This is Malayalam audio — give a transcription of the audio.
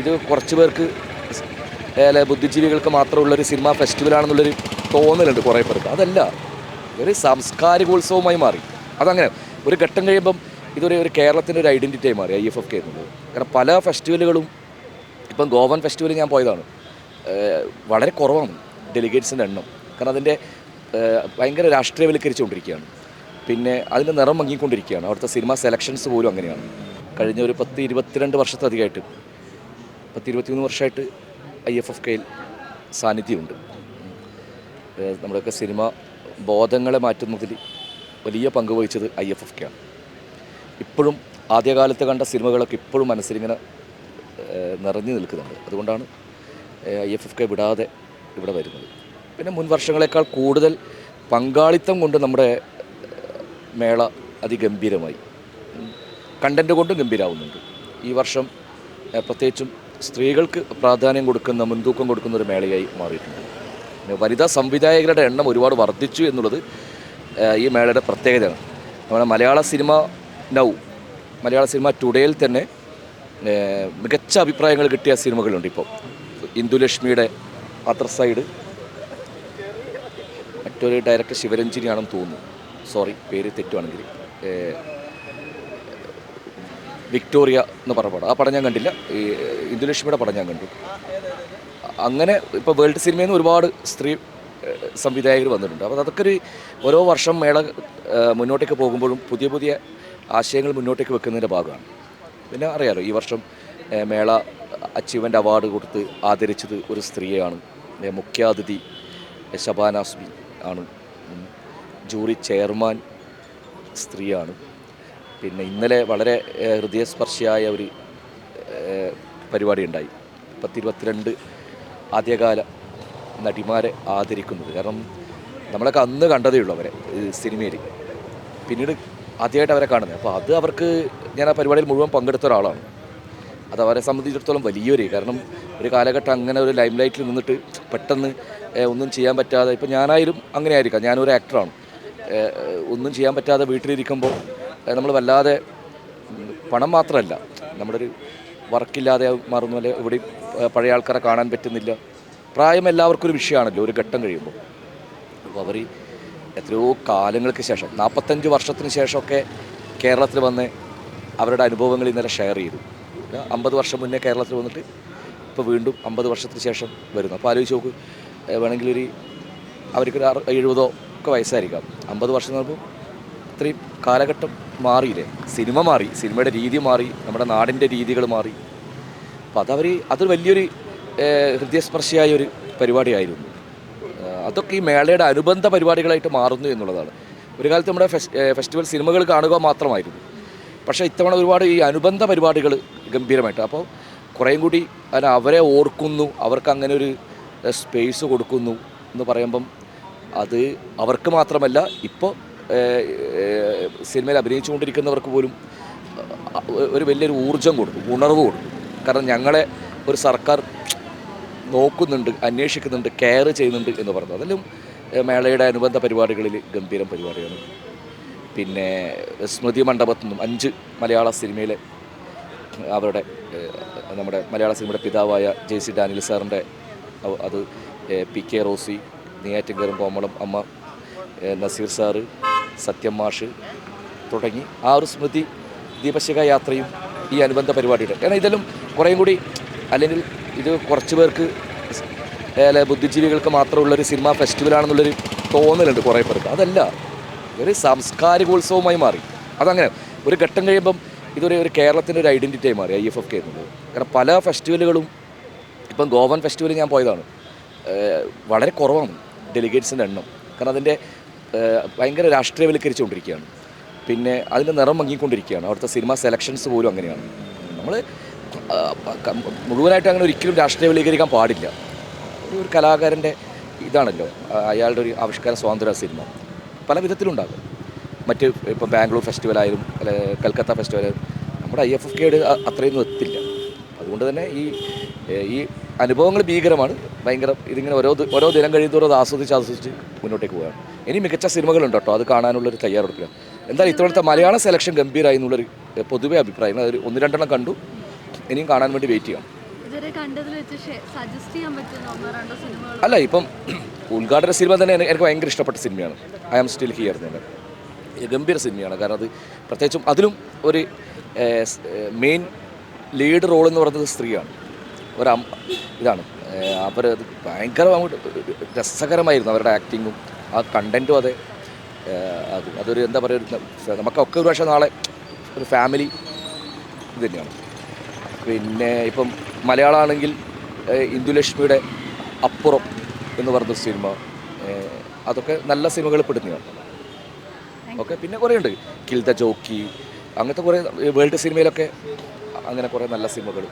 ഇത് കുറച്ച് പേർക്ക് അല്ലെ ബുദ്ധിജീവികൾക്ക് മാത്രമുള്ളൊരു സിനിമ ഫെസ്റ്റിവലാണെന്നുള്ളൊരു തോന്നലുണ്ട് കുറേ പേർക്ക്. അതല്ല ഒരു സാംസ്കാരികോത്സവമായി മാറി. അതങ്ങനെ ഒരു ഘട്ടം കഴിയുമ്പം ഇതൊരു ഒരു കേരളത്തിന്റെ ഒരു ഐഡന്റിറ്റിയായി മാറി ഐ എഫ് എഫ് കെ എന്നുള്ളത്. കാരണം പല ഫെസ്റ്റിവലുകളും ഇപ്പം ഗോവൻ ഫെസ്റ്റിവൽ ഞാൻ പോയതാണ്. വളരെ കുറവാണ് ഡെലിഗേറ്റ്സിന്റെ എണ്ണം. കാരണം അതിന്റെ ഭയങ്കര രാഷ്ട്രീയവൽക്കരിച്ചുകൊണ്ടിരിക്കുകയാണ്. പിന്നെ അതിന്റെ നിറം മങ്ങിക്കൊണ്ടിരിക്കുകയാണ്. അവിടുത്തെ സിനിമ സെലക്ഷൻസ് പോലും അങ്ങനെയാണ്. കഴിഞ്ഞ ഒരു പത്ത് ഇരുപത്തിരണ്ട് വർഷത്തധികമായിട്ട് പത്ത് ഇരുപത്തിമൂന്ന് വർഷമായിട്ട് ഐ എഫ് എഫ് കെയിൽ സാന്നിധ്യമുണ്ട്. നമ്മുടെയൊക്കെ സിനിമ ബോധങ്ങളെ മാറ്റുന്നതിൽ വലിയ പങ്ക് വഹിച്ചത് ഐ എഫ് എഫ് കെ ആണ്. ഇപ്പോഴും ആദ്യകാലത്ത് കണ്ട സിനിമകളൊക്കെ ഇപ്പോഴും മനസ്സിലിങ്ങനെ നിറഞ്ഞു നിൽക്കുന്നുണ്ട്. അതുകൊണ്ടാണ് ഐ എഫ് എഫ് കെ വിടാതെ ഇവിടെ വരുന്നത്. പിന്നെ മുൻ വർഷങ്ങളെക്കാൾ കൂടുതൽ പങ്കാളിത്തം കൊണ്ട് നമ്മുടെ മേള അതിഗംഭീരമായി. കണ്ടന്റ് കൊണ്ടും ഗംഭീരാവുന്നുണ്ട്. ഈ വർഷം പ്രത്യേകിച്ചും സ്ത്രീകൾക്ക് പ്രാധാന്യം കൊടുക്കുന്ന മുൻതൂക്കം കൊടുക്കുന്ന ഒരു മേളയായി മാറിയിട്ടുണ്ട്. പിന്നെ വനിതാ സംവിധായകരുടെ എണ്ണം ഒരുപാട് വർദ്ധിച്ചു എന്നുള്ളത് ഈ മേളയുടെ പ്രത്യേകതയാണ്. നമ്മുടെ Malayalam cinema now Malayalam cinema ടുഡേയിൽ തന്നെ മികച്ച അഭിപ്രായങ്ങൾ കിട്ടിയ സിനിമകളുണ്ട് ഇപ്പോൾ. ഇന്ദുലക്ഷ്മിയുടെ അതർ സൈഡ് മറ്റൊരു ഡയറക്ടർ ശിവരഞ്ജിനിയാണെന്ന് തോന്നുന്നു. സോറി പേര് തെറ്റുവാണെങ്കിൽ വിക്ടോറിയ എന്ന് പറഞ്ഞ പടം. ആ പടം ഞാൻ കണ്ടില്ല. ഈ ഇന്ദുലക്ഷ്മിയുടെ പടം ഞാൻ കണ്ടു. അങ്ങനെ ഇപ്പോൾ വേൾഡ് സിനിമയിൽ നിന്ന് ഒരുപാട് സ്ത്രീ സംവിധായകർ വന്നിട്ടുണ്ട്. അപ്പോൾ അതൊക്കെ ഒരു ഓരോ വർഷം മേള മുന്നോട്ടേക്ക് പോകുമ്പോഴും പുതിയ പുതിയ ആശയങ്ങൾ മുന്നോട്ടേക്ക് വെക്കുന്നതിന്റെ ഭാഗമാണ്. പിന്നെ അറിയാലോ ഈ വർഷം മേള അച്ചീവ്മെന്റ് അവാർഡ് കൊടുത്ത് ആദരിച്ചത് ഒരു സ്ത്രീയാണ്. മുഖ്യാതിഥി ശബാനാസ്മി ആണ്. ജൂറി ചെയർമാൻ സ്ത്രീയാണ്. പിന്നെ ഇന്നലെ വളരെ ഹൃദയസ്പർശിയായ ഒരു പരിപാടി ഉണ്ടായി പത്തിരുപത്തിരണ്ട് ആദ്യകാല നടിമാരെ ആദരിക്കുന്നത്. കാരണം നമ്മളൊക്കെ അന്ന് കണ്ടതേ ഉള്ളൂ അവരെ സിനിമയിൽ. പിന്നീട് ആദ്യമായിട്ട് അവരെ കാണുന്നത്. അപ്പോൾ അത് അവർക്ക് ഞാൻ ആ പരിപാടിയിൽ മുഴുവൻ പങ്കെടുത്ത ഒരാളാണ്. അത് അവരെ സംബന്ധിച്ചിടത്തോളം വലിയൊരു കാരണം ഒരു കാലഘട്ടം അങ്ങനെ ഒരു ലൈം ലൈറ്റിൽ നിന്നിട്ട് പെട്ടെന്ന് ഒന്നും ചെയ്യാൻ പറ്റാതെ ഇപ്പോൾ ഞാനായാലും അങ്ങനെ ആയിരിക്കാം ഞാനൊരു ആക്ടറാണ് ഒന്നും ചെയ്യാൻ പറ്റാതെ വീട്ടിലിരിക്കുമ്പോൾ നമ്മൾ വല്ലാതെ പണം മാത്രമല്ല നമ്മുടെ ഒരു വർക്കില്ലാതെ മാറുന്ന പോലെ ഇവിടെ പഴയ ആൾക്കാരെ കാണാൻ പറ്റുന്നില്ല. പ്രായം എല്ലാവർക്കും ഒരു വിഷയമാണല്ലോ ഒരു ഘട്ടം കഴിയുമ്പോൾ. അപ്പോൾ അവർ എത്രയോ കാലങ്ങൾക്ക് ശേഷം നാൽപ്പത്തഞ്ച് വർഷത്തിന് ശേഷമൊക്കെ കേരളത്തിൽ വന്ന് അവരുടെ അനുഭവങ്ങൾ ഇന്നലെ ഷെയർ ചെയ്തു. അമ്പത് വർഷം മുന്നേ കേരളത്തിൽ വന്നിട്ട് ഇപ്പോൾ വീണ്ടും അമ്പത് വർഷത്തിന് ശേഷം വരുന്നു. അപ്പോൾ ആലോചിച്ച് നോക്ക് വേണമെങ്കിൽ ഒരു അവർക്കൊരു അറു എഴുപതോ ഒക്കെ വയസ്സായിരിക്കാം. അമ്പത് വർഷം എന്ന് പറയുമ്പോൾ കാലഘട്ടം മാറിയില്ലേ? സിനിമ മാറി സിനിമയുടെ രീതി മാറി നമ്മുടെ നാടിന്റെ രീതികൾ മാറി. അപ്പോൾ അതവർ അതൊരു വലിയൊരു ഹൃദയസ്പർശിയായ ഒരു പരിപാടിയായിരുന്നു. അതൊക്കെ ഈ മേളയുടെ അനുബന്ധ പരിപാടികളായിട്ട് മാറുന്നു എന്നുള്ളതാണ്. ഒരു കാലത്ത് നമ്മുടെ ഫെസ്റ്റിവൽ സിനിമകൾ കാണുക മാത്രമായിരുന്നു. പക്ഷേ ഇത്തവണ ഒരുപാട് ഈ അനുബന്ധ പരിപാടികൾ ഗംഭീരമായിട്ട്. അപ്പോൾ കുറേയും കൂടി അതിന് അവരെ ഓർക്കുന്നു അവർക്ക് അങ്ങനെ ഒരു സ്പേസ് കൊടുക്കുന്നു എന്ന് പറയുമ്പം അത് അവർക്ക് മാത്രമല്ല ഇപ്പോൾ സിനിമയിൽ അഭിനയിച്ചുകൊണ്ടിരിക്കുന്നവർക്ക് പോലും ഒരു വലിയൊരു ഊർജം കൊടുക്കും ഉണർവ് കൊടുക്കും. കാരണം ഞങ്ങളെ ഒരു സർക്കാർ നോക്കുന്നുണ്ട് അന്വേഷിക്കുന്നുണ്ട് കെയർ ചെയ്യുന്നുണ്ട് എന്ന് പറഞ്ഞു അതെല്ലാം മേളയുടെ അനുബന്ധ പരിപാടികളിൽ ഗംഭീരം പരിപാടിയാണ്. പിന്നെ സ്മൃതി മണ്ഡപത്തു നിന്നും അഞ്ച് മലയാള സിനിമയിലെ അവരുടെ നമ്മുടെ മലയാള സിനിമയുടെ പിതാവായ ജെ സി ഡാനിയൽ സാറിന്റെ അത് പി കെ റോസി നെയ്യാറ്റിൻകറും കോമളം അമ്മ നസീർ സാറ് സത്യം മാഷ് തുടങ്ങി. ആ ഒരു സ്മൃതി ദീപശിക യാത്രയും ഈ അനുബന്ധ പരിപാടിയുടെ. കാരണം ഇതെല്ലാം കുറേയും കൂടി അല്ലെങ്കിൽ ഇത് കുറച്ച് പേർക്ക് ബുദ്ധിജീവികൾക്ക് മാത്രമുള്ളൊരു സിനിമ ഫെസ്റ്റിവലാണെന്നുള്ളൊരു തോന്നലുണ്ട് കുറേ പേർക്ക്. അതല്ല ഒരു സാംസ്കാരികോത്സവമായി മാറി. അതങ്ങനെ ഒരു ഘട്ടം കഴിയുമ്പം ഇതൊരു ഒരു കേരളത്തിന്റെ ഒരു ഐഡന്റിറ്റിയായി മാറി ഐ എഫ് എഫ് കെ എന്നുള്ളത്. കാരണം പല ഫെസ്റ്റിവലുകളും ഇപ്പം ഗോവൻ ഫെസ്റ്റിവൽ ഞാൻ പോയതാണ്. വളരെ കുറവാണ് ഡെലിഗേറ്റ്സിന്റെ എണ്ണം. കാരണം അതിന്റെ ഭയങ്കര രാഷ്ട്രീയവൽക്കരിച്ചുകൊണ്ടിരിക്കുകയാണ്. പിന്നെ അതിന്റെ നിറം മങ്ങിക്കൊണ്ടിരിക്കുകയാണ്. അവിടുത്തെ സിനിമ സെലക്ഷൻസ് പോലും അങ്ങനെയാണ്. നമ്മൾ മുഴുവനായിട്ട് അങ്ങനെ ഒരിക്കലും രാഷ്ട്രീയവൽക്കരിക്കാൻ പാടില്ല. ഒരു കലാകാരന്റെ ഇതാണല്ലോ അയാളുടെ ഒരു ആവിഷ്കാര സ്വാതന്ത്ര്യ സിനിമ. പല വിധത്തിലുണ്ടാകും. മറ്റ് ഇപ്പോൾ ബാംഗ്ലൂർ ഫെസ്റ്റിവൽ ആയാലും കൽക്കത്ത ഫെസ്റ്റിവൽ നമ്മുടെ ഐ എഫ് എഫ് കെയുടെ അത്രയൊന്നും എത്തില്ല. അതുകൊണ്ട് തന്നെ ഈ ഈ അനുഭവങ്ങൾ ഭീകരമാണ്. ഭയങ്കര ഇതിങ്ങനെ ഓരോ ഓരോ ദിനം കഴിയുന്നതോറും അത് ആസ്വദിച്ച് ആസ്വദിച്ച് മുന്നോട്ടേക്ക് പോവുകയാണ്. ഇനി മികച്ച സിനിമകളുണ്ട് കേട്ടോ. അത് കാണാനുള്ളൊരു തയ്യാറെടുപ്പിലാണ്. എന്തായാലും ഇത്തവണത്തെ മലയാള സെലക്ഷൻ ഗംഭീരമായി എന്നുള്ളൊരു പൊതുവെ അഭിപ്രായം. അതൊരു ഒന്ന് രണ്ടെണ്ണം കണ്ടു. ഇനിയും കാണാൻ വേണ്ടി വെയിറ്റ് ചെയ്യാം അല്ല ഇപ്പം ഉദ്ഘാടന സിനിമ തന്നെ എനിക്ക് ഭയങ്കര ഇഷ്ടപ്പെട്ട സിനിമയാണ്. ഐ ആം സ്റ്റിൽ ഹിയർ തന്നെ. ഗംഭീര സിനിമയാണ്. കാരണം അത് പ്രത്യേകിച്ചും അതിലും ഒരു മെയിൻ ലീഡ് റോൾ എന്ന് പറയുന്നത് സ്ത്രീയാണ്. ഒരു ഇതാണ്. അവർ അത് ഭയങ്കര രസകരമായിരുന്നു അവരുടെ ആക്ടിങ്ങും ആ കണ്ടന്റും അതെ. അത് അതൊരു എന്താ പറയുക നമുക്കൊക്കെ ഒരു പക്ഷേ നാളെ ഒരു ഫാമിലി ഇത് തന്നെയാണ്. പിന്നെ ഇപ്പം മലയാളമാണെങ്കിൽ ഇന്ദുലക്ഷ്മിയുടെ അപ്പുറം എന്ന് പറഞ്ഞ സിനിമ അതൊക്കെ നല്ല സിനിമകൾ പെടുന്നതാണ്. ഓക്കെ പിന്നെ കുറേ ഉണ്ട് കിൽ ദ ജോക്കി അങ്ങനത്തെ കുറേ വേൾഡ് സിനിമയിലൊക്കെ അങ്ങനെ കുറേ നല്ല സിനിമകൾ.